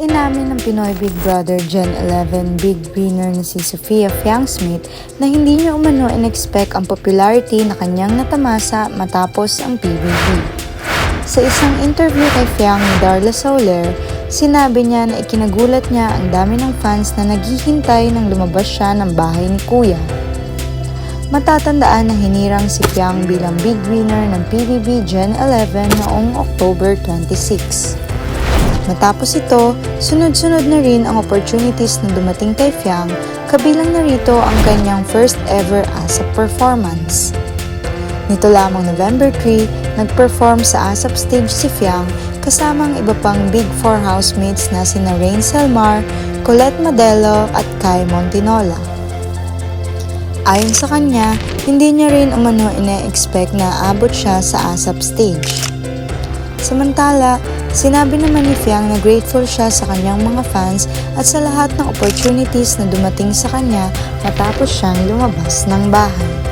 Inamin ng Pinoy Big Brother Gen 11 big winner na si Sofia Fiang Smith na hindi niya umano in-expect ang popularity na kanyang natamasa matapos ang PBB. Sa isang interview kay Fiang ni Darla Soler, sinabi niya na ikinagulat niya ang dami ng fans na naghihintay nang lumabas siya ng bahay ni Kuya. Matatandaan na hinirang si Fiang bilang big winner ng PBB Gen 11 noong October 26. Matapos ito, sunod-sunod na rin ang opportunities na dumating kay Fiang, kabilang na rito ang kanyang first ever ASAP performance. Nito lamang November 3, nag-perform sa ASAP stage si Fiang kasama ang iba pang Big Four housemates na sina Rain Selmar, Colette Modelo at Kai Montinola. Ayon sa kanya, hindi niya rin umano ine-expect na abot siya sa ASAP stage. Samantala, sinabi naman ni Fiang na grateful siya sa kanyang mga fans at sa lahat ng opportunities na dumating sa kanya matapos siyang lumabas ng bahay.